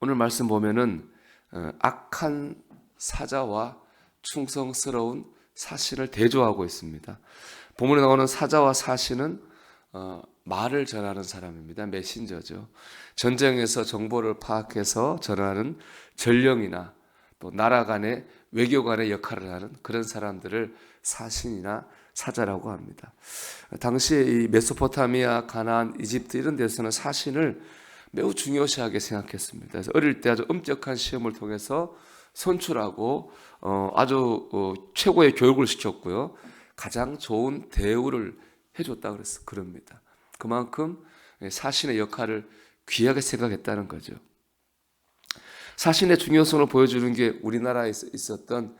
오늘 말씀 보면은 어, 악한 사자와 충성스러운 사신을 대조하고 있습니다. 본문에 나오는 사자와 사신은 어, 말을 전하는 사람입니다. 메신저죠. 전쟁에서 정보를 파악해서 전하는 전령이나 또 나라 간의 외교 간의 역할을 하는 그런 사람들을 사신이나 사자라고 합니다. 당시에 이 메소포타미아, 가나안, 이집트 이런 데서는 사신을 매우 중요시하게 생각했습니다. 그래서 어릴 때 아주 엄격한 시험을 통해서 선출하고 어, 아주 어, 최고의 교육을 시켰고요. 가장 좋은 대우를 해줬다 그래서 그럽니다. 그만큼 사신의 역할을 귀하게 생각했다는 거죠. 사신의 중요성을 보여주는 게 우리나라에 있었던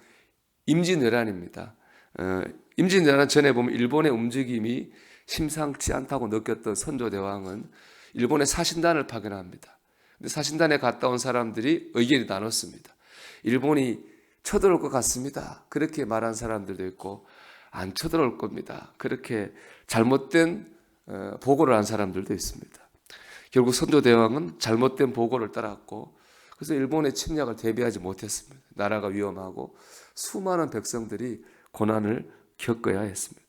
임진왜란입니다. 어, 임진왜란 전에 보면 일본의 움직임이 심상치 않다고 느꼈던 선조대왕은 일본의 사신단을 파견합니다. 근데 사신단에 갔다 온 사람들이 의견이 나눴습니다. 일본이 쳐들어올 것 같습니다. 그렇게 말한 사람들도 있고 안 쳐들어올 겁니다. 그렇게 잘못된 어, 보고를 한 사람들도 있습니다. 결국 선조 대왕은 잘못된 보고를 따랐고 그래서 일본의 침략을 대비하지 못했습니다. 나라가 위험하고 수많은 백성들이 고난을 겪어야 했습니다.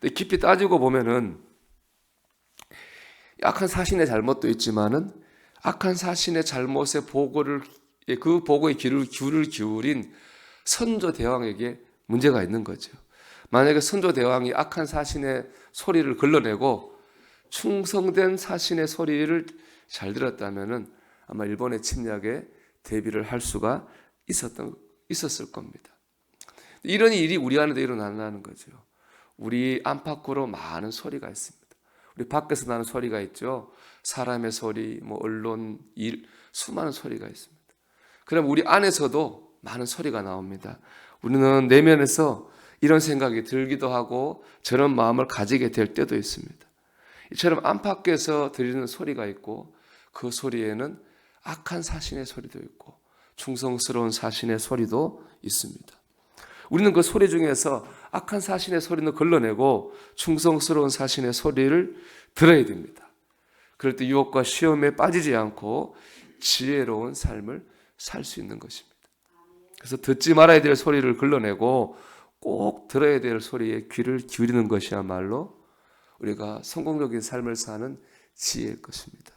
근데 깊이 따지고 보면은 악한 사신의 잘못도 있지만은 악한 사신의 잘못의 보고를 그 보고의 귀를 귀를 기울인 선조 대왕에게 문제가 있는 거죠. 만약에 선조 대왕이 악한 사신의 소리를 걸러내고 충성된 사신의 소리를 잘 들었다면은 아마 일본의 침략에 대비를 할 수가 있었던 있었을 겁니다. 이런 일이 우리 안에도 일어난다는 거죠. 우리 안팎으로 많은 소리가 있습니다. 우리 밖에서 나는 소리가 있죠. 사람의 소리, 뭐 언론, 일, 수많은 소리가 있습니다. 그럼 우리 안에서도 많은 소리가 나옵니다. 우리는 내면에서 이런 생각이 들기도 하고 저런 마음을 가지게 될 때도 있습니다. 이처럼 안팎에서 들리는 소리가 있고 그 소리에는 악한 사신의 소리도 있고 충성스러운 사신의 소리도 있습니다. 우리는 그 소리 중에서 악한 사신의 소리는 걸러내고 충성스러운 사신의 소리를 들어야 됩니다. 그럴 때 유혹과 시험에 빠지지 않고 지혜로운 삶을 살 수 있는 것입니다. 그래서 듣지 말아야 될 소리를 걸러내고 꼭 들어야 될 소리에 귀를 기울이는 것이야말로 우리가 성공적인 삶을 사는 지혜일 것입니다.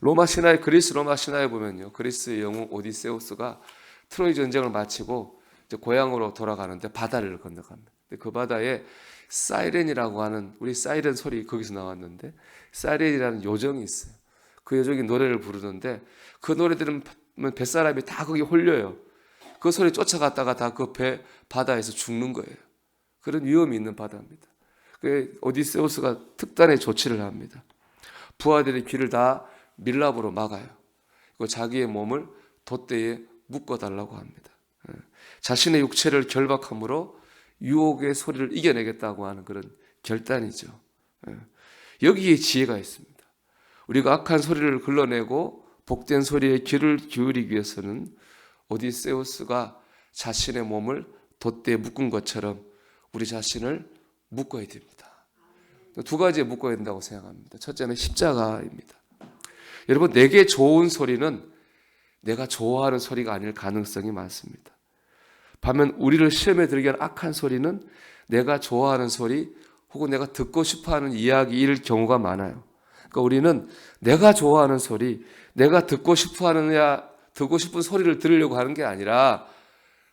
로마 신화의 그리스 로마 신화에 보면요. 그리스의 영웅 오디세우스가 트로이 전쟁을 마치고 이제 고향으로 돌아가는데 바다를 건너갑니다. 그 바다에 사이렌이라고 하는 우리 사이렌 소리 거기서 나왔는데 사이렌이라는 요정이 있어요. 그 요정이 노래를 부르는데 그 노래 들으면 뱃사람이 다 거기 홀려요. 그 소리 쫓아갔다가 다 그 배 바다에서 죽는 거예요. 그런 위험이 있는 바다입니다. 그 오디세우스가 특단의 조치를 합니다. 부하들의 귀를 다 밀랍으로 막아요. 그 자기의 몸을 돛대에 묶어달라고 합니다. 예. 자신의 육체를 결박함으로 유혹의 소리를 이겨내겠다고 하는 그런 결단이죠. 예. 여기에 지혜가 있습니다. 우리가 악한 소리를 걸러내고 복된 소리에 귀를 기울이기 위해서는 오디세우스가 자신의 몸을 돛대에 묶은 것처럼 우리 자신을 묶어야 됩니다. 두 가지에 묶어야 된다고 생각합니다. 첫째는 십자가입니다. 여러분, 내게 좋은 소리는 내가 좋아하는 소리가 아닐 가능성이 많습니다. 반면 우리를 시험에 들게 하는 악한 소리는 내가 좋아하는 소리 혹은 내가 듣고 싶어 하는 이야기일 경우가 많아요. 그러니까 우리는 내가 좋아하는 소리, 내가 듣고 싶어 하느냐, 듣고 싶은 소리를 들으려고 하는 게 아니라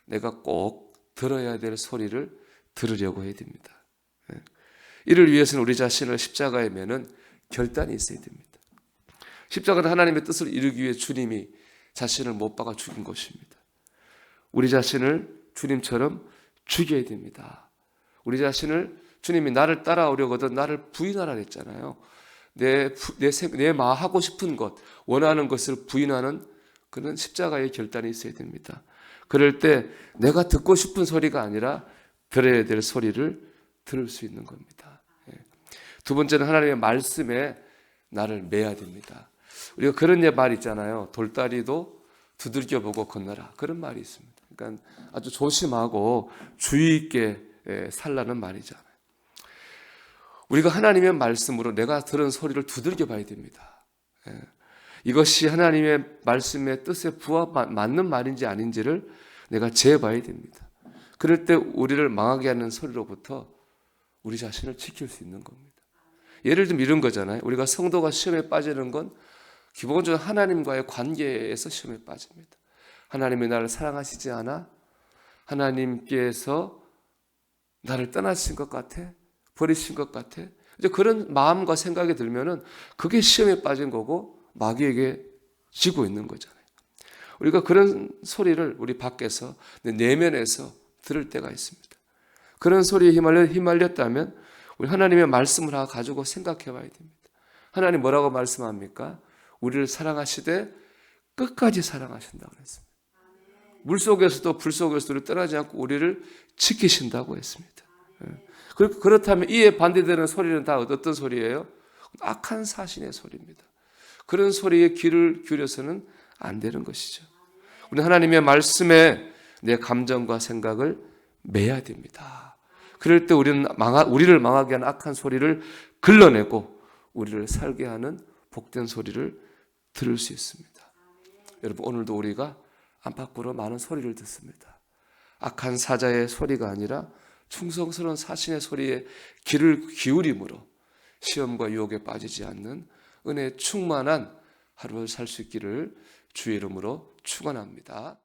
내가 꼭 들어야 될 소리를 들으려고 해야 됩니다. 예. 이를 위해서는 우리 자신을 십자가에 매는 결단이 있어야 됩니다. 십자가는 하나님의 뜻을 이루기 위해 주님이 자신을 못 박아 죽인 것입니다. 우리 자신을 주님처럼 죽여야 됩니다. 우리 자신을 주님이 나를 따라오려거든 나를 부인하라 했잖아요. 내, 내, 내 마하고 싶은 것, 원하는 것을 부인하는 그런 십자가의 결단이 있어야 됩니다. 그럴 때 내가 듣고 싶은 소리가 아니라 들어야 될 소리를 들을 수 있는 겁니다. 예. 두 번째는 하나님의 말씀에 나를 매야 됩니다. 우리가 그런 말 있잖아요. 돌다리도 두들겨 보고 건너라. 그런 말이 있습니다. 그러니까 아주 조심하고 주의 있게 예, 살라는 말이잖아요. 우리가 하나님의 말씀으로 내가 들은 소리를 두들겨 봐야 됩니다. 예. 이것이 하나님의 말씀의 뜻에 부합 맞는 말인지 아닌지를 내가 재봐야 됩니다. 그럴 때 우리를 망하게 하는 소리로부터 우리 자신을 지킬 수 있는 겁니다. 예를 들면 이런 거잖아요. 우리가 성도가 시험에 빠지는 건 기본적으로 하나님과의 관계에서 시험에 빠집니다. 하나님이 나를 사랑하시지 않아? 하나님께서 나를 떠나신 것 같아? 버리신 것 같아? 이제 그런 마음과 생각이 들면은 그게 시험에 빠진 거고 마귀에게 지고 있는 거잖아요. 우리가 그런 소리를 우리 밖에서 내 내면에서 들을 때가 있습니다. 그런 소리에 휘말려, 휘말렸다면 우리 하나님의 말씀을 가지고 생각해 봐야 됩니다. 하나님 뭐라고 말씀합니까? 우리를 사랑하시되 끝까지 사랑하신다고 했습니다. 물 속에서도 불 속에서도 떠나지 않고 우리를 지키신다고 했습니다. 예. 그- 그렇다면 이에 반대되는 소리는 다 어떤 소리예요? 악한 사신의 소리입니다. 그런 소리에 귀를 기울여서는 안 되는 것이죠. 우리 하나님의 말씀에 내 감정과 생각을 매야 됩니다. 그럴 때 우리는 망하, 우리를 망하게 하는 악한 소리를 걸러내고 우리를 살게 하는 복된 소리를 들을 수 있습니다. 여러분 오늘도 우리가 안팎으로 많은 소리를 듣습니다. 악한 사자의 소리가 아니라 충성스러운 사신의 소리에 귀를 기울임으로 시험과 유혹에 빠지지 않는 은혜 충만한 하루를 살 수 있기를 주의 이름으로 축원합니다.